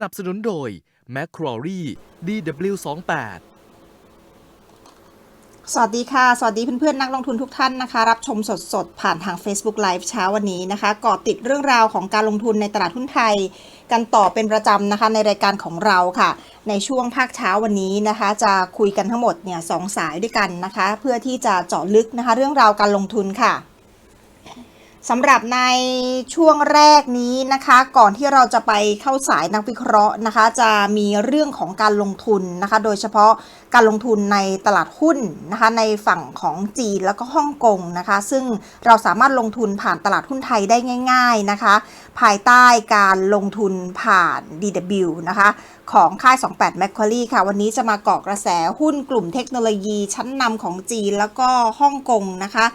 สนับสนุนโดย m c q u a r i DW28 สวัสดีค่ะ สวัสดีเพื่อนๆ นักลงทุนทุกท่านนะคะ รับชมสดๆ ผ่านทาง Facebook Live เช้าวันนี้นะคะก่อติดเรื่องราวของการลงทุนในตลาดหุ้นไทย กันต่อเป็นประจำนะคะในรายการของเราค่ะ ในช่วงภาคเช้าวันนี้นะคะ จะคุยกันทั้งหมดเนี่ยสองสายด้วยกันนะคะ เพื่อที่จะเจาะลึกนะคะ เรื่องราวการลงทุนค่ะ สำหรับในช่วงแรกนี้นะคะ ก่อนที่เราจะไปเข้าสายนักวิเคราะห์นะคะ จะมีเรื่องของการลงทุนนะคะ โดยเฉพาะการลงทุนในตลาดหุ้นนะคะ ในฝั่งของจีนแล้วก็ฮ่องกงนะคะ ซึ่งเราสามารถลงทุนผ่านตลาดหุ้นไทยได้ง่าย ๆนะคะ ภายใต้การลงทุนผ่าน DW นะคะของค่าย 28 m a c q u a r i e ค่ะ วันนี้จะมาเกาะกระแสหุ้นกลุ่มเทคโนโลยีชั้นนำของจีนแล้วก็ฮ่องกงนะคะ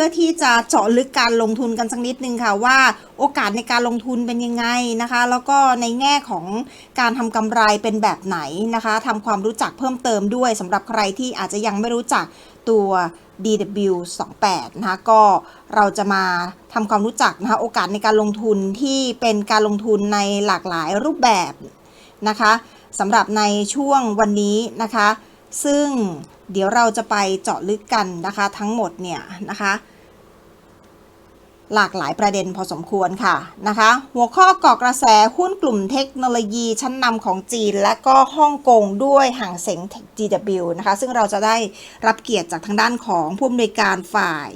พื่อที่จะเจาะลึกการลงทุนกันสักนิดนึงค่ะว่าโอกาสในการลงทุนเป็นยังไงนะคะ แล้วก็ในแง่ของการทำกำไรเป็นแบบไหนนะคะทำความรู้จักเพิ่มเติมด้วยสำหรับใครที่อาจจะยังไม่รู้จักตัว DW28 นะคะก็เราจะมาทำความรู้จักนะคะโอกาสในการลงทุนที่เป็นการลงทุนในหลากหลายรูปแบบนะคะสำหรับในช่วงวันนี้นะคะ ซึ่งเดี๋ยวเราจะไปเจาะลึกกันนะคะ ทั้งหมดเนี่ยนะคะ หลากหลายประเด็นพอสมควรค่ะนะคะ หัวข้อก่อกระแสหุ้นกลุ่มเทคโนโลยีชั้นนำของจีน และก็ฮ่องกงด้วยห่างเสง GW นะคะ ซึ่งเราจะได้รับเกียรติจากทางด้านของผู้อำนวยการฝ่าย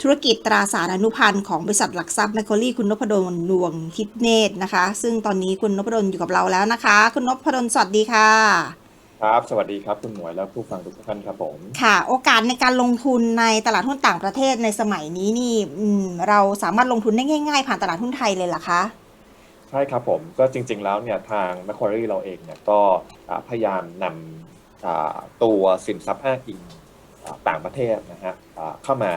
ธุรกิจตราสารอนุพันธ์ของบริษัทหลักทรัพย์แมคโคอรี่คุณนพดลนวงทิพเนตรนะคะ ซึ่งตอนนี้คุณนพดลอยู่กับเราแล้วนะคะ คุณนพดลสวัสดีค่ะ ครับ สวัสดีครับ คุณหมวยและผู้ฟังทุกท่านครับผม ค่ะ โอกาสในการลงทุนในตลาดหุ้นต่างประเทศในสมัยนี้นี่อืมเราสามารถลงทุนได้ง่าย ๆ ผ่านตลาดหุ้นไทยเลยเหรอคะใช่ครับผมก็จริง ๆ แล้วเนี่ยทาง m ม c q u a r i e เราเองเนี่ยก็อ่าพยายามนำอ่าตัวสินทรัพย์อ้างอิงอ่าต่างประเทศนะฮะอ่าเข้ามา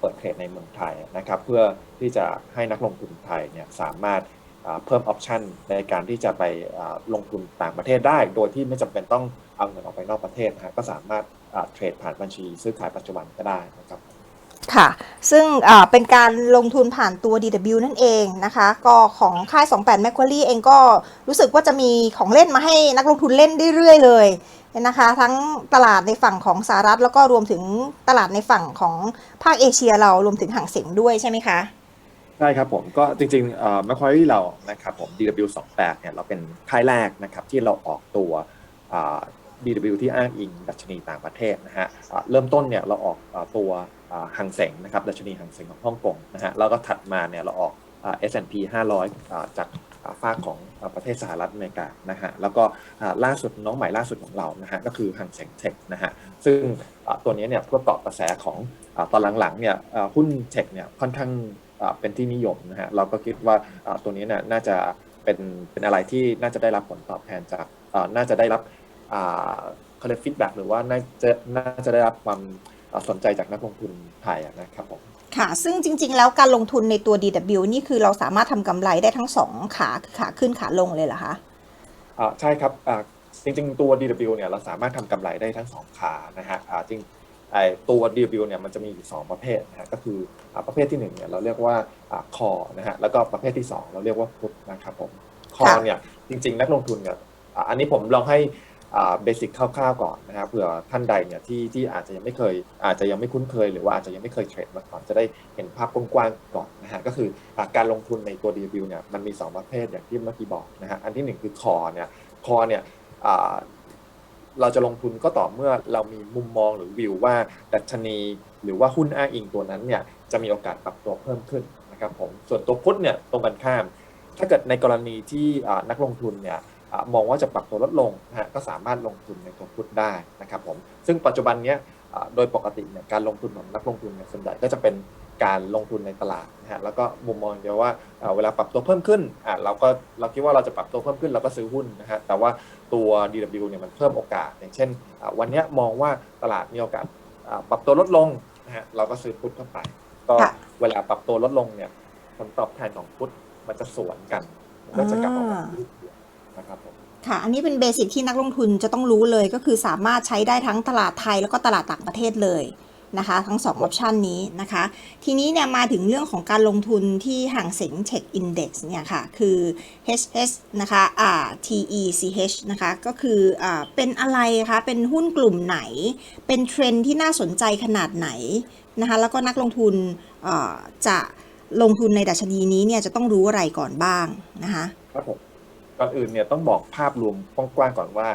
เปิดเทรดในเมืองไทยนะครับ เพื่อที่จะให้นักลงทุนไทยเนี่ยสามารถอ่า เพิ่มออปชันในการที่จะไปลงทุนต่างประเทศได้ โดยที่ไม่จำเป็นต้องเอาเงินออกไปนอกประเทศนะฮะก็สามารถเทรดผ่านบัญชีซื้อขายปัจจุบันก็ได้นะครับค่ะ ซึ่งเป็นการลงทุนผ่านตัว DW นั่นเองนะคะ ก็ของค่าย 28 m a c q u a r i e เองก็รู้สึกว่าจะมีของเล่นมาให้นักลงทุนเล่นเรื่อยๆเลยนะคะ ทั้งตลาดในฝั่งของสหรัฐ แล้วก็รวมถึงตลาดในฝั่งของภาคเอเชียเรารวมถึงห่างเสียงด้วยใช่ไหมคะ ใช่ครับผมก็จริงๆเอ่อ Macquarie เรานะครับผม DW28 เนี่ยเราเป็นค่ายแรกนะครับที่เราออกตัวอ่า DW ที่อ้างอิงดัชนีต่างประเทศนะฮะอ่าเริ่มต้นเนี่ยเราออกอ่าตัวหังเสงนะครับดัชนีหังเสงของฮ่องกงนะฮะแล้วก็ถัดมาเนี่ยเราออกอ่า S&P 500อ่าจากอ่าของอ่าประเทศสหรัฐอเมริกานะฮะแล้วก็อ่าล่าสุดน้องใหม่ล่าสุดของเรานะฮะก็คือหังเสงเทคนะฮะซึ่งอ่าตัวนี้เนี่ยเพื่อเกาะกระแสของอาตอนหลังๆเนี่ยอ่าหุ้นเทคเนี่ยค่อนข้าง เป็นที่นิยมนะฮะเราก็คิดว่าอ่าตัวนี้เนี่ยน่าจะเป็นเป็นอะไรที่น่าจะได้รับผลตอบแทนจากอ่าน่าจะได้รับอ่าเขาเรียกฟีดแบ็หรือว่าน่าจะน่าจะได้รับความอ่าสนใจจากนักลงทุนไทยอะนะครับผมค่ะ ซึ่งจริง ๆ แล้วการลงทุนในตัว DW นี่คือเราสามารถทำกำไรได้ทั้งสองขาคือขาขึ้นขาลงเลยเหรอคะอ่าใช่ครับอ่าจริง ๆ ตัว DW เนี่ยเราสามารถทำกำไรได้ทั้งสองขานะฮะอ่าจริง ไอตัว DW เนี่ยมันจะมีอยู่สองประเภทนะฮะก็คืออ่าประเภทที่หนึ่งเนี่ยเราเรียกว่าอ่าคอนะฮะแล้วก็ประเภทที่สองเราเรียกว่าพุทนะครับผมคอค่ะเนี่ยจริง ๆ นักลงทุนเนี่ยอ่าอันนี้ผมลองให้เบสิกคร่าวๆก่อนนะครับเผื่อท่านใดเนี่ยที่ที่อาจจะยังไม่เคย อาจจะยังไม่คุ้นเคยหรือว่าอาจจะยังไม่เคยเทรดมาก่อนจะได้เห็นภาพกว้างๆก่อนนะฮะก็คืออาการลงทุนในตัว DW เนี่ยมันมี 2 ประเภทอย่างที่เมื่อกี้บอกนะฮะอันที่หนึ่งคือคอเนี่ยคอเนี่ยอ่า เราจะลงทุนก็ต่อเมื่อเรามีมุมมองหรือวิวว่าดัชนี หรือว่าหุ้นอ้างอิงตัวนั้นเนี่ยจะมีโอกาสปรับตัวเพิ่มขึ้นนะครับผมส่วนตัวพุทธเนี่ยตรงกันข้าม ถ้าเกิดในกรณีที่นักลงทุนเนี่ยมองว่าจะปรับตัวลดลงนะฮะก็สามารถลงทุนในตัวพุทธได้นะครับผมซึ่งปัจจุบันเนี้ยโดยปกติเนี่ยการลงทุนของนักลงทุนเนี่ยส่วนใหญ่ก็จะเป็น การลงทุนในตลาดนะฮะแล้วก็มุมมองเดียวว่าอ่าเวลาปรับตัวเพิ่มขึ้นอ่าเราก็เราคิดว่าเราจะปรับตัวเพิ่มขึ้นเราก็ซื้อหุ้นนะฮะแต่ว่าตัว DW เนี่ยมันเพิ่มโอกาส อย่างเช่นอ่าวันเนี้ยมองว่าตลาดมีโอกาสอ่าปรับตัวลดลงนะฮะเราก็ซื้อพุทธเข้าไป ก็ค่ะเวลาปรับตัวลดลงเนี่ยผลตอบแทนของพุทธมันจะสวนกันมันก็จะกลับออกมาที่เดียวนะครับผมค่ะ อันนี้เป็นเบสิกที่นักลงทุนจะต้องรู้เลยก็คือสามารถใช้ได้ทั้งตลาดไทยแล้วก็ตลาดต่างประเทศเลย นะคะทั้ง2ออปชันนี้นะคะ ทีนี้เนี่ยมาถึงเรื่องของการลงทุนที่ห่างเสงเทคอินเด็กซ์เนี่ยค่ะ คือ HS นะคะอ่า TECH นะคะ ก็คืออ่าเป็นอะไรคะ เป็นหุ้นกลุ่มไหน เป็นเทรนที่น่าสนใจขนาดไหนนะคะ แล้วก็นักลงทุนอ่าจะลงทุนในดัชนีนี้เนี่ยจะต้องรู้อะไรก่อนบ้างนะคะครับผมก่อนอื่นเนี่ยต้องบอกภาพรวมกว้างๆก่อนว่า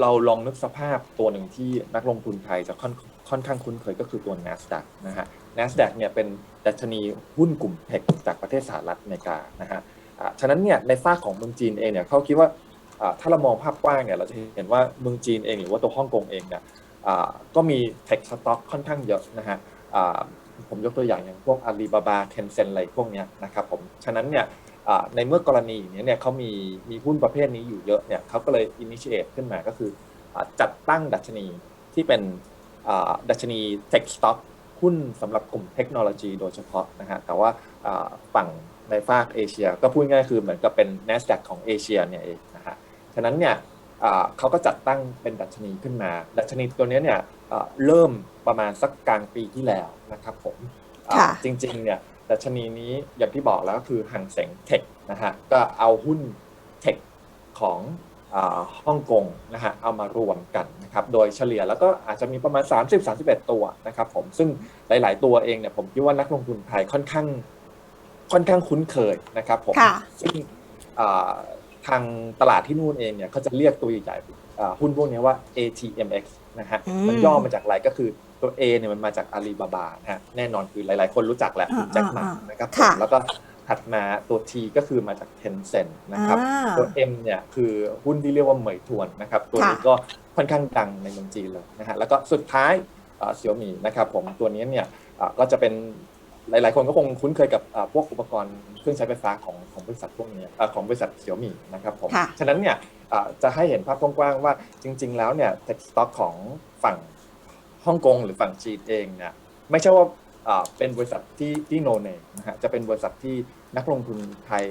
เราลองนึกสภาพตัวหนึ่งที่นักลงทุนไทยจะค่อน ค่อนข้างคุ้นเคยก็คือตัว NASDAQ นะฮะ NASDAQ เนี่ยเป็นดัชนีหุ้นกลุ่มเทคจากประเทศสหรัฐอเมริกานะฮะฉะนั้นเนี่ยในฝ้ากของเมืองจีนเองเนี่ยเขาคิดว่าถ้าเรามองภาพกว้างเนี่ยเราจะเห็นว่าเมืองจีนเองหรือว่าตัวฮ่องกงเองเนี่ยก็มีเทคสต็อกค่อนข้างเยอะนะฮะผมยกตัวอย่างอย่างพวกอาลีบาบาเทนเซ็นอะไรพวกเนี้ยนะครับผมฉะนั้นเนี่ยในเมื่อกรณีอย่างนี้เนี่ยเขามีมีหุ้นประเภทนี้อยู่เยอะเนี่ยเขาก็เลย initiate ขึ้นมาก็คือจัดตั้งดัชนีที่เป็น ดัชนี tech stock หุ้นสำหรับกลุ่มเทคโนโลยีโดยเฉพาะนะฮะแต่ว่าอ่าฝั่งในฝากเอเชีย ก็พูดง่ายๆคือเหมือนกับเป็น NASDAQ ของเอเชียเนี่ยเองนะฮะฉะนั้นเนี่ยอ่าเขาก็จัดตั้งเป็นดัชนีขึ้นมา ดัชนีตัวเนี้ยเนี่ยอ่าเริ่มประมาณสักกลางปีที่แล้วนะครับผมอ่าค่ะจริงๆเนี่ยดัชนีนี้อย่างที่บอกแล้วก็คือห่างเสงเทคนะฮะก็เอาหุ้นเทคของอา ฮ่องกงนะฮะเอามารวมกันนะครับโดยเฉลี่ยแล้วก็อาจจะมีประมาณ 30-31 ตัวนะครับผมซึ่งหลาย ๆ ตัวเองเนี่ยผมคิดว่านักลงทุนไทยค่อนข้างค่อนข้างคุ้นเคยนะครับผมค่ะซึ่งอ่าทางตลาดที่นู่นเองเนี่ยเขาจะเรียกตัวใหญ่ๆอ่าหุ้นพวกนี้ว่า ATMX นะฮะอืมมันย่อมาจากอะไรก็คือตัว A เนี่ยมันมาจากอาลีบาบานะฮะแน่นอนคือหลาย ๆ คนรู้จักแหละคือแจ็คหมาอ่าอ่านะครับผมค่ะแล้วก็ ถัดมาตัว T ก็คือมาจาก Tencent นะครับอ่าตัว M เนี่ยคือหุ้นที่เรียกว่าเหมยทวนนะครับ ตัวนี้ค่ะก็ค่อนข้างดังในเมืองจีนเลยนะฮะแล้วก็สุดท้ายเสี่ยวมีนะครับผมตัวนี้เนี่ยอ่าก็จะเป็นหลาย ๆ คนก็คงคุ้นเคยกับอ่าพวกอุปกรณ์เครื่องใช้ไฟฟ้าของของบริษัทพวกนี้อ่าของบริษัทเสี่ยวมีนะครับผมค่ะฉะนั้นเนี่ยอ่าจะให้เห็นภาพกว้าง ๆ ว่าจริง ๆ แล้วเนี่ยเทคสต็อกของฝั่งฮ่องกงหรือฝั่งจีนเองเนี่ยไม่ใช่ว่าอ่า เป็นบริษัทที่ที่โนเนนะฮะจะเป็นบริษัทที่นักลงทุนไทย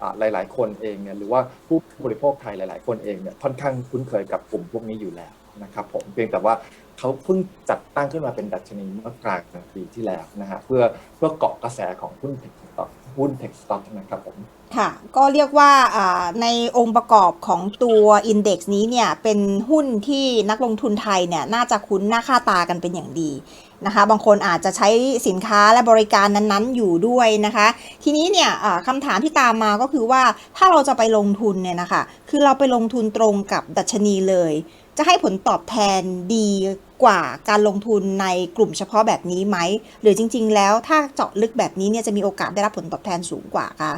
อ่าหลาย ๆ คนเองเนี่ยหรือว่าผู้บริโภคไทยหลาย ๆ คนเองเนี่ยค่อนข้างคุ้นเคยกับกลุ่มพวกนี้อยู่แล้วนะครับผมเพียงแต่ว่าเขาเพิ่งจัดตั้งขึ้นมาเป็นดัชนีเมื่อกลางปีที่แล้วนะฮะเพื่อเพื่อเกาะกระแสของหุ้นเทคสต็อกหุ้นเทคสต็อกนะครับผม ค่ะก็เรียกว่าในองค์ประกอบของตัวอินเด็กซ์นี้เนี่ยเป็นหุ้นที่นักลงทุนไทยเนี่ยน่าจะคุ้นหน้าค่าตากันเป็นอย่างดีนะคะบางคนอาจจะใช้สินค้าและบริการนั้นๆอยู่ด้วยนะคะ ทีนี้เนี่ยคำถามที่ตามมาก็คือว่าถ้าเราจะไปลงทุนเนี่ยนะคะคือเราไปลงทุนตรงกับดัชนีเลย จะให้ผลตอบแทนดีกว่าการลงทุนในกลุ่มเฉพาะแบบนี้ไหม หรือจริงๆ แล้วถ้าเจาะลึกแบบนี้เนี่ยจะมีโอกาสได้รับผลตอบแทนสูงกว่าคะ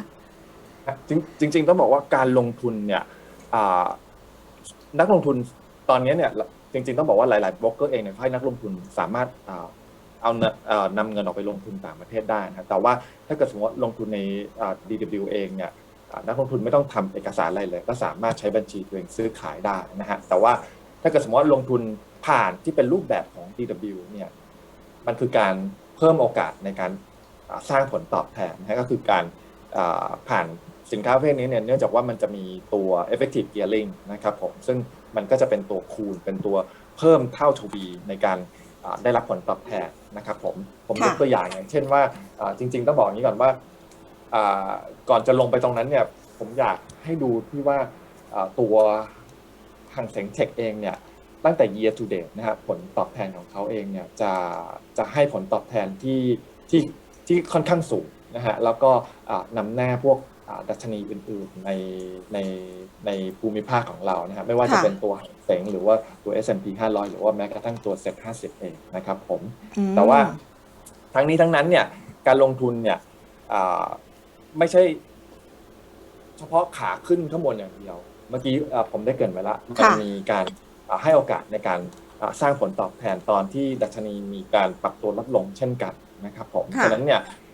จริงจริงๆต้องบอกว่าการลงทุนเนี่ยนักลงทุนตอนนี้เนี่ยจริง ๆ ต้องบอกว่าหลายๆบล็อกเกอร์เองเนี่ยให้นักลงทุนสามารถอ่าเอาเนำเงินออกไปลงทุนต่างประเทศได้นะแต่ว่าถ้าเกิดสมมติลงทุนใน DW เองเนี่ยนักลงทุนไม่ต้องทำเอกสารอะไรเลย ก็สามารถใช้บัญชีตัวเองซื้อขายได้นะฮะแต่ว่าถ้าเกิดสมมติลงทุนผ่านที่เป็นรูปแบบของ DW เนี่ยมันคือการเพิ่มโอกาสในการสร้างผลตอบแทนนะฮะก็คือการ ผ่านสินค้าประเภทนี้เนี่ยเนื่องจากว่ามันจะมีตัว effective gearing นะครับผมซึ่งมันก็จะเป็นตัวคูณ เป็นตัวเพิ่มเท่าทวีในการได้รับผลตอบแทนนะครับผมผมยกตัวอย่างอย่างเช่นว่าจริง ๆ ต้องบอกอย่างนี้ก่อนว่าก่อนจะลงไปตรงนั้นเนี่ยผมอยากให้ดูที่ว่าตัวห่างเสงเทคเองเนี่ยตั้งแต่ year to date นะครับผลตอบแทนของเขาเองเนี่ยจะจะให้ผลตอบแทนที่ที่ที่ค่อนข้างสูง นะฮะแล้วก็อ่านำหน้าพวกอ่าดัชนีอื่นๆในในในภูมิภาคของเรานะฮะไม่ว่าจะค่ะเป็นตัวหางเสงหรือว่าตัว S&P 500 หรือว่าแม้กระทั่งตัว Set 50 เองนะครับผมอืมแต่ว่าทั้งนี้ทั้งนั้นเนี่ยการลงทุนเนี่ยอ่าไม่ใช่ เฉพาะขาขึ้นข้างบนอย่างเดียว เมื่อกี้อ่าผมได้เกรินไว้แล้วมันค่ะมีการอ่าให้โอกาสในการอ่าสร้างผลตอบแทนตอนที่ดัชนีมีการปรับตัวลดลงเช่นกันนะครับผมค่ะฉะนั้นเนี่ยอ่า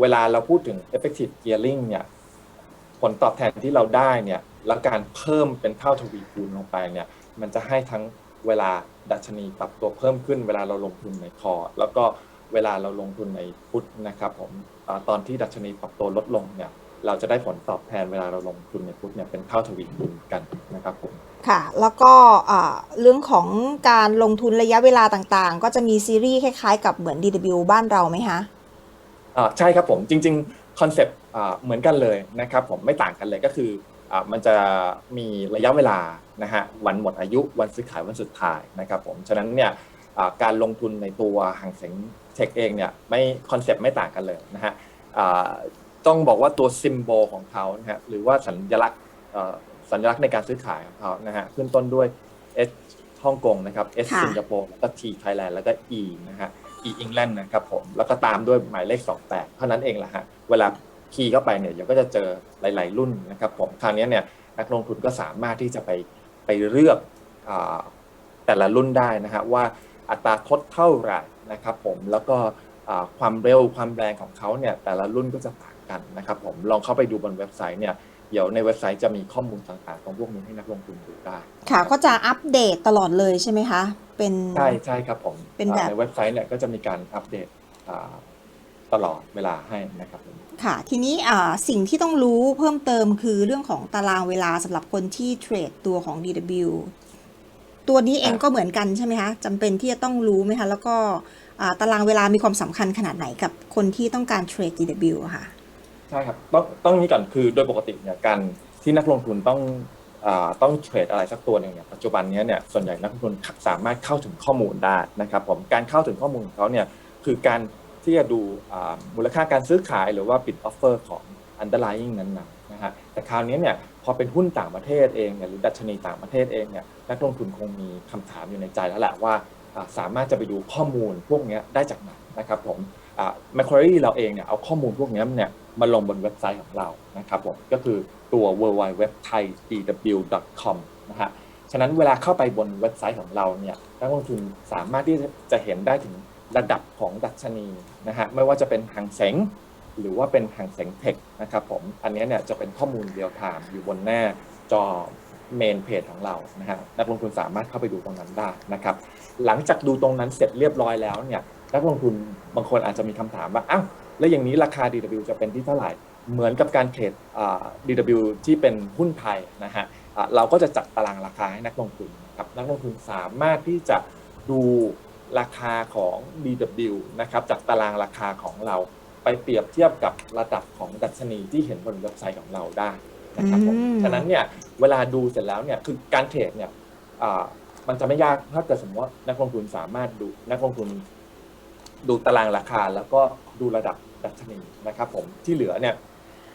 เวลาเราพูดถึง effective gearing เนี่ยผลตอบแทนที่เราได้เนี่ยแล้วการเพิ่มเป็นเท่าทวีคูณลงไปเนี่ยมันจะให้ทั้งเวลาดัชนีปรับตัวเพิ่มขึ้น เวลาเราลงทุนในคอร์แล้วก็เวลาเราลงทุนในพุทธนะครับผมตอนที่ดัชนีปรับตัวลดลงเนี่ยเราจะได้ผลตอบแทนเวลาเราลงทุนในพุทธเนี่ยเป็นเท่าทวีคูณกันนะครับผมค่ะ แล้วก็เรื่องของการลงทุนระยะเวลาต่างๆ ก็จะมีซีรีส์คล้ายๆ กับเหมือน DW บ้านเราไหมคะ ใช่ครับผมจริงๆคอนเซปต์อ่าเหมือนกันเลยนะครับผมไม่ต่างกันเลยก็คืออ่ามันจะมีระยะเวลานะฮะวันหมดอายุวันซื้อขายวันสุดท้ายนะครับผมฉะนั้นเนี่ยอ่าการลงทุนในตัวหางเสงเทคเองเนี่ยไม่คอนเซปต์ไม่ต่างกันเลยนะฮะอ่าต้องบอกว่าตัวซิมโบลของเขานะฮะหรือว่าสัญลักษณ์เอ่อสัญลักษณ์ในการซื้อขายของเขานะฮะขึ้นต้นด้วย S ฮ่องกงนะครับ S ค่ะสิงคโปร์แล้วก็ T Thailand แล้วก็ E นะฮะ E England นะครับผมแล้วก็ตามด้วยหมายเลข 28 เท่านั้นเองแหละฮะเวลาคีย์เข้าไปเนี่ยเดี๋ยวก็จะเจอหลาย ๆ รุ่นนะครับผมคราวนี้เนี่ยนักลงทุนก็สามารถที่จะไปไปเลือกอแต่ละรุ่นได้นะฮะว่าอัตราทดเท่าไหร่นะครับผมแล้วก็ความเร็วความแรงของเขาเนี่ยแต่ละรุ่นก็จะต่างกันนะครับผมลองเข้าไปดูบนเว็บไซต์เนี่ยเดี๋ยวในเว็บไซต์จะมีข้อมูลต่างๆตรงพวกนี้ให้นักลงทุนดูได้ ค่ะก็จะอัปเดตตลอดเลยใช่ไหมคะ เป็น ใช่ใช่ครับผมเป็นแบบ อ่าในเว็บไซต์เนี่ยก็จะมีการอัปเดตอ่าตลอดเวลาให้นะครับผมค่ะ ทีนี้อ่าสิ่งที่ต้องรู้เพิ่มเติมคือเรื่องของตารางเวลาสำหรับคนที่เทรดตัวของ DW ตัวนี้เองก็เหมือนกันใช่ไหมคะจำเป็นที่จะต้องรู้ไหมคะ แล้วก็อ่าตารางเวลามีความสำคัญขนาดไหนกับคนที่ต้องการเทรด DW อะค่ะ ใช่ครับต้องต้องนี้ก่อนคือโดยปกติเนี่ยการที่นักลงทุนต้องอา ต้องเทรดอะไรสักตัวหนึ่งเนี่ยปัจจุบันนี้เนี่ยส่วนใหญ่นักลงทุนสามารถเข้าถึงข้อมูลได้นะครับผมการเข้าถึงข้อมูลของเขาเนี่ยคือการที่จะดูมูลค่าการซื้อขายหรือว่า bid offer ของ underlying นั้นๆนะฮะแต่คราวนี้เนี่ยพอเป็นหุ้นต่างประเทศเองเนี่ยหรือดัชนีต่างประเทศเองเนี่ยนักลงทุนคงมีคำถามอยู่ในใจแล้วแหละว่าสามารถจะไปดูข้อมูลพวกนี้ได้จากไหนนะครับผมแมคควารีเราเองเนี่ยเอาข้อมูลพวกนี้เนี่ยมาลงบนเว็บไซต์ของเรานะครับผมก็คือ ตัว w w w t h a i d w c o m นะฮะฉะนั้นเวลาเข้าไปบนเว็บไซต์ของเราเนี่ยนักลงทุนสามารถที่จะเห็นได้ถึงระดับของดัชนีนะฮะไม่ว่าจะเป็นหางเสงหรือว่าเป็นหางเสงเทคนะครับผมอันนี้เนี่ยจะเป็นข้อมูลเรียลไทม์อยู่บนหน้าจอเมนเพจของเรานะฮะนักลงทุนสามารถเข้าไปดูตรงนั้นได้นะครับ หลังจากดูตรงนั้นเสร็จเรียบร้อยแล้วเนี่ยนักลงทุนบางคนอาจจะมีคำถามว่าอ้าวแล้วอย่างนี้ราคา DW จะเป็นที่เท่าไหร่ เหมือนกับการเทรดอ่า DW ที่เป็นหุ้นไทยนะฮะอ่าเราก็จะจัดตารางราคาให้นักลงทุนนะครับนักลงทุนสามารถที่จะดูราคาของ DW นะครับจากตารางราคาของเราไปเปรียบเทียบกับระดับของดัชนีที่เห็นบนเว็บไซต์ของเราได้นะครับผมอืมฉะนั้นเนี่ยเวลาดูเสร็จแล้วเนี่ยคือการเทรดเนี่ยอ่ามันจะไม่ยากถ้าเกิดสมมติว่านักลงทุนสามารถดูนักลงทุนดูตารางราคาแล้วก็ดูระดับดัชนีนะครับผมที่เหลือเนี่ย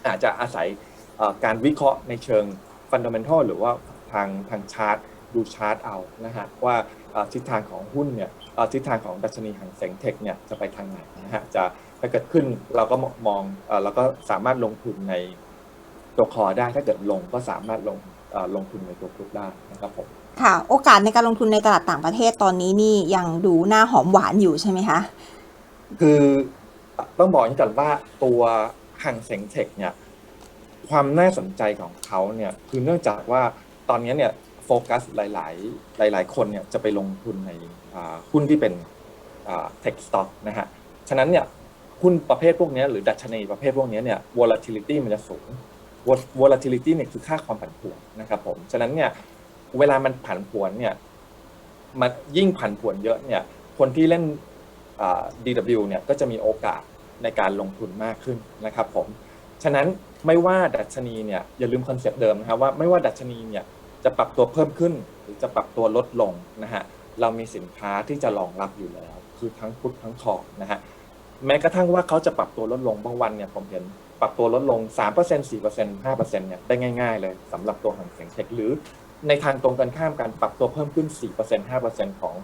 อาจจะอาศัยเอ่อการวิเคราะห์ในเชิงฟันดัมเ n ทัลหรือว่าทางทางชาร์ตดูชาร์ตเอานะฮะว่าเอ่อทิศทางของหุ้นเนี่ยเอ่อทิศทางของดัชนีหางเสงเทคเนี่ยจะไปทางไหนนะฮะจะถ้าเกิดขึ้นเราก็มองเอ่อเราก็สามารถลงทุนในตัวคอได้ถ้าเกิดลงก็สามารถลงเอ่อลงทุนในตัวกรุ๊ปได้นะครับผมค่ะ โอกาสในการลงทุนในตลาดต่างประเทศตอนนี้นี่ยังดูหน้าหอมหวานอยู่ใช่ไหมคะ คือต้องบอกอย่างนี้ก่อนว่าตัว หางเสงเทคเนี่ยความน่าสนใจของเขาเนี่ยคือเนื่องจากว่าตอนนี้เนี่ยโฟกัสหลาย ๆ หลาย ๆ คนเนี่ยจะไปลงทุนในหุ้นที่เป็นเทคสต็อกนะฮะฉะนั้นเนี่ยหุ้นประเภทพวกนี้หรือดัชนีประเภทพวกนี้เนี่ย volatility มันจะสูง volatility เนี่ยคือค่าความผันผวนนะครับผมฉะนั้นเนี่ยเวลามันผันผวนเนี่ยมันยิ่งผันผวนเยอะเนี่ยคนที่เล่น DW เนี่ยก็จะมีโอกาส ในการลงทุนมากขึ้นนะครับผม ฉะนั้นไม่ว่าดัชนีเนี่ยอย่าลืมคอนเซปต์เดิมนะครับว่าไม่ว่าดัชนีเนี่ยจะปรับตัวเพิ่มขึ้น หรือจะปรับตัวลดลงนะฮะเรามีสินค้าที่จะรองรับอยู่แล้ว คือทั้งพุททั้งคองนะฮะแม้กระทั่งว่าเขาจะปรับตัวลดลงบางวันเนี่ยผมเห็นปรับตัวลดลง 3% 4% 5%เนี่ยได้ง่ายๆ เลยสำหรับตัวหางเสียงเทคหรือในทางตรงกันข้ามการปรับตัวเพิ่มขึ้น 4% 5%ของ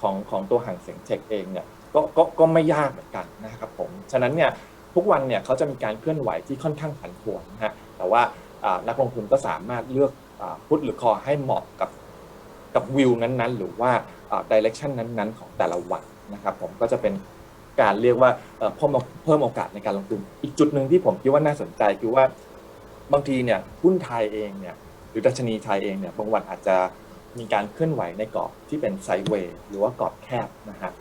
ของของตัวห่างเสียงเทคเองเนี่ย ก็ก็ก็ไม่ยากเหมือนกันนะครับผมฉะนั้นเนี่ยทุกวันเนี่ยเขาจะมีการเคลื่อนไหวที่ค่อนข้างผันผวนนะฮะแต่ว่านักลงทุนก็สามารถเลือกพุทหรือคอให้เหมาะกับกับวิวนั้นๆ หรือว่าดิเรกชันนั้นๆ ของแต่ละวันนะครับผมก็จะเป็นการเรียกว่าเพิ่มเพิ่มโอกาสในการลงทุน อีกจุดหนึ่งที่ผมคิดว่าน่าสนใจคือว่าบางทีเนี่ยหุ้นไทยเองเนี่ยหรือดัชนีไทยเองเนี่ยบางวันอาจจะมีการเคลื่อนไหวในกรอบที่เป็นไซด์เวย์หรือว่ากรอบแคบนะฮะ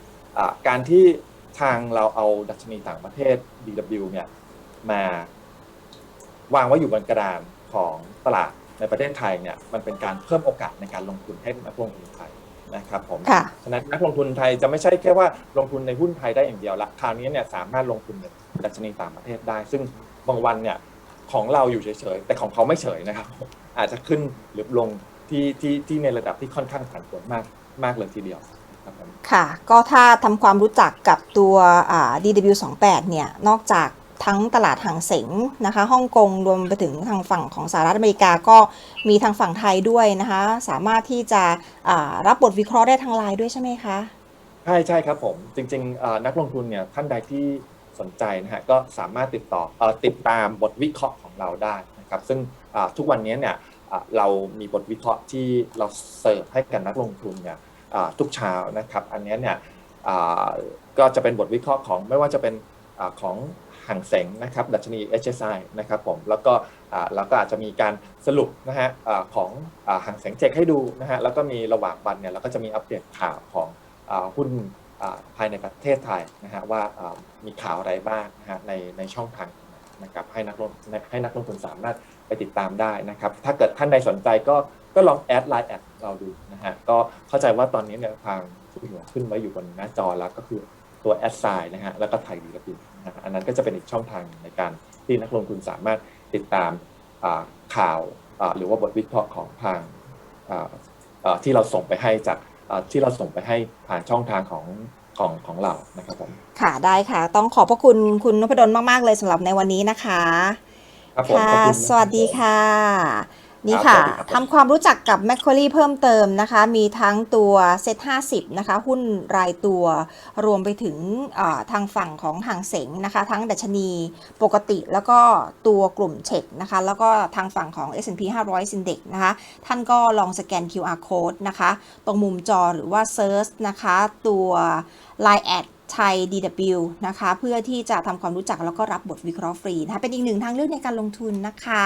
การที่ทางเราเอาดัชนีต่างประเทศ DW เนี่ยมาวางไว้อยู่บนกระดานของตลาดในประเทศไทยเนี่ยมันเป็นการเพิ่มโอกาสในการลงทุนให้นักลงทุนไทยนะครับผมค่ะฉะนั้นนักลงทุนไทยจะไม่ใช่แค่ว่าลงทุนในหุ้นไทยได้อย่างเดียวละคราวนี้เนี่ยสามารถลงทุนในดัชนีต่างประเทศได้ ซึ่งบางวันเนี่ยของเราอยู่เฉยๆ แต่ของเขาไม่เฉยนะครับ อาจจะขึ้นหรือลงที่ที่ที่ในระดับที่ค่อนข้างผันผวนมากมากเลยทีเดียว ครับผมค่ะ ก็ถ้าทำความรู้จักกับตัวอ่า DW28 เนี่ย นอกจากทั้งตลาดหางเสงนะคะฮ่องกงรวมไปถึงทางฝั่งของสหรัฐอเมริกาก็มีทางฝั่งไทยด้วยนะคะ สามารถที่จะอ่ารับบทวิเคราะห์ได้ทางไลน์ด้วยใช่ไหมคะ ใช่ใช่ครับผม จริงๆเอ่อนักลงทุนเนี่ยท่านใดที่สนใจนะฮะก็สามารถติดต่อเอ่อติดตามบทวิเคราะห์ของเราได้นะครับซึ่งอ่าทุกวันนี้เนี่ยอ่าเรามีบทวิเคราะห์ที่เราเสิร์ฟให้กับนักลงทุนเนี่ยอ่า ทุกเช้านะครับอันนี้เนี่ยก็จะเป็นบทวิเคราะห์ของไม่ว่าจะเป็นอของห่างเสงนะครับดัชนี HSI นะครับผมแล้วก็เราก็อาจจะมีการสรุปนะฮะของห่างเสงเจกให้ดูนะฮะแล้วก็มีระหว่างวันเนี่ยเราก็จะมีอัปเดตข่าวของหุ้นภายในประเทศไทยนะฮะว่ามีข่าวอะไรบ้างนะฮะในในช่องทางนะครับให้นักลงให้นักลงทุนสามารถไปติดตามได้นะครับ ถ้าเกิดท่านใดสนใจก็ ก็ลองแอดไลน์แอดเราดูนะฮะก็เข้าใจว่าตอนนี้เนี่ยทางผู้หัวขึ้นไว้อยู่บนหน้าจอแล้วก็คือตัวแอดไซน์นะฮะแล้วก็ไทยดีละปินนะฮะอันนั้นก็จะเป็นอีกช่องทางหนึ่งในการที่นักลงทุนสามารถติดตามอ่าข่าวอ่าหรือว่าบทวิเคราะห์ของทางอ่าอ่าที่เราส่งไปให้จากอ่าที่เราส่งไปให้ผ่านช่องทางของของของเรานะครับผมค่ะได้ค่ะ ต้องขอบพระคุณคุณนพดลมาก ๆ เลยสำหรับในวันนี้นะคะครับผมค่ะขอบคุณมากสวัสดีรับค่ะ นี่ครัค่ะบสวัสดีครับทำความรู้จักกับ m a c q u a r i e เพิ่มเติมนะคะ มีทั้งตัวเซ็ต50 นะคะ หุ้นรายตัวรวมไปถึงอ่าทางฝั่งของหางเสงนะคะ ทั้งดัชนีปกติแล้วก็ตัวกลุ่มเช็คนะคะ แล้วก็ทางฝั่งของ S&P 500 Index นะคะ ท่านก็ลองสแกน QR code นะคะ ตรงมุมจอหรือว่า Search นะคะ ตัว Line แอดไทย DW นะคะ เพื่อที่จะทำความรู้จักแล้วก็รับบทวิเคราะห์ฟรีนะคะ เป็นอีกหนึ่งทางเลือกในการลงทุนนะคะ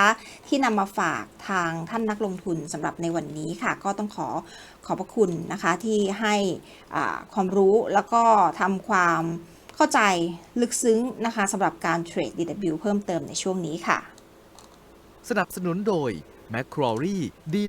ที่นำมาฝากทางท่านนักลงทุนสำหรับในวันนี้ค่ะ ก็ต้องขอขอบพระคุณนะคะที่ให้ความรู้แล้วก็ทำความเข้าใจลึกซึ้งนะคะสำหรับการเทรด DW เพิ่มเติมในช่วงนี้ค่ะ สนับสนุนโดย m c q u a r i e